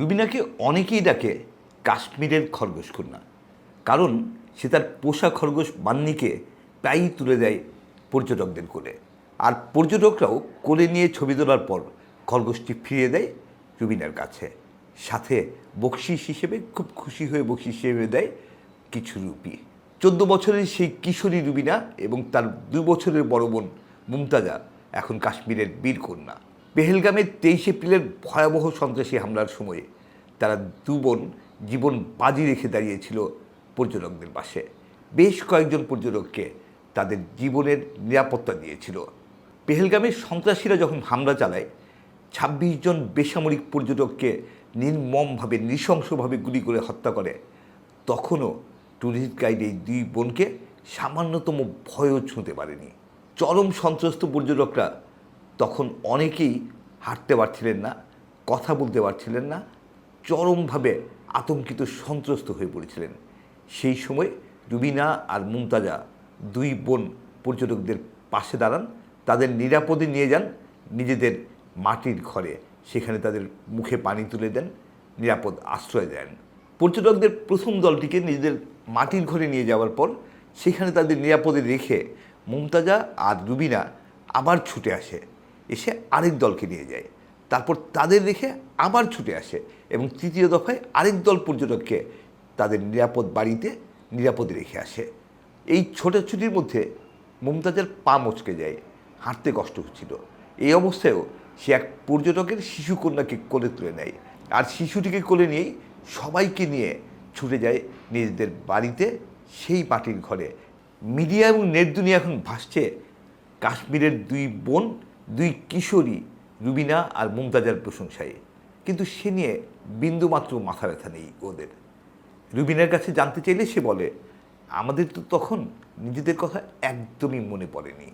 রুবিনাকে অনেকেই ডাকে কাশ্মীরের খরগোশ কন্যা কারণ সে তার পোষা খরগোশ বান্নিকে প্রায়ই তুলে দেয় পর্যটকদের কোলে। আর পর্যটকরাও কোলে নিয়ে ছবি তোলার পর খরগোশটি ফিরিয়ে দেয় রুবিনার কাছে। সাথে বকশিস হিসেবে খুব খুশি হয়ে বকশিস হিসেবে দেয় কিছু রুপি। চোদ্দ বছরের সেই কিশোরী রুবিনা এবং তার দু বছরের বড় বোন মুমতাজা এখন কাশ্মীরের বীর কন্যা। পেহেলগামে তেইশ এপ্রিলের ভয়াবহ সন্ত্রাসী হামলার সময়ে তারা দু বোন জীবন বাজি রেখে দাঁড়িয়েছিল পর্যটকদের পাশে। বেশ কয়েকজন পর্যটককে তাদের জীবনের নিরাপত্তা দিয়েছিল। পেহেলগামে সন্ত্রাসীরা যখন হামলা চালায়, ছাব্বিশ জন বেসামরিক পর্যটককে নির্মমভাবে, নৃশংসভাবে গুলি করে হত্যা করে। তখনও ট্যুরিস্ট গাইড এই দুই বোনকে সামান্যতম ভয়ও ছুঁতে পারেনি। চরম সন্ত্রস্ত পর্যটকরা তখন অনেকেই হাঁটতে পারছিলেন না, কথা বলতে পারছিলেন না, চরমভাবে আতঙ্কিত, সন্ত্রস্ত হয়ে পড়েছিলেন। সেই সময় রুবিনা আর মুমতাজা দুই বোন পর্যটকদের পাশে দাঁড়ান, তাদের নিরাপদে নিয়ে যান, নিজেদের মাটির ঘরে, সেখানে তাদের মুখে পানি তুলে দেন, নিরাপদ আশ্রয় দেন। পর্যটকদের প্রথম দলটিকে নিজেদের মাটির ঘরে নিয়ে যাওয়ার পর, সেখানে তাদের নিরাপদে রেখে মুমতাজা আর রুবিনা আবার ছুটে আসে। এসে আরেক দলকে নিয়ে যায়। তারপর তাদের রেখে আবার ছুটে আসে এবং তৃতীয় দফায় আরেক দল পর্যটককে তাদের নিরাপদ বাড়িতে নিরাপদে রেখে আসে। এই ছোটাছুটির মধ্যে মুমতাজের পা মচকে যায়, হাঁটতে কষ্ট হচ্ছিল। এই অবস্থায়ও সে এক পর্যটকের শিশুকন্যাকে কোলে তুলে নেয়। আর শিশুটিকে কোলে নিয়েই সবাইকে নিয়ে ছুটে যায় নিজেদের বাড়িতে সেই মাটির ঘরে। মিডিয়া এবং নেট দুনিয়া এখন ভাসছে। কাশ্মীরের দুই বোন দুই কিশোরী, রুবিনা আর মুমতাজার প্রশংসায়। কিন্তু সে নিয়ে বিন্দুমাত্র মাথা ব্যথা নেই ওদের। রুবিনার কাছে জানতে চাইলে সে বলে, আমাদের তো তখন নিজেদের কথা একদমই মনে পড়েনি।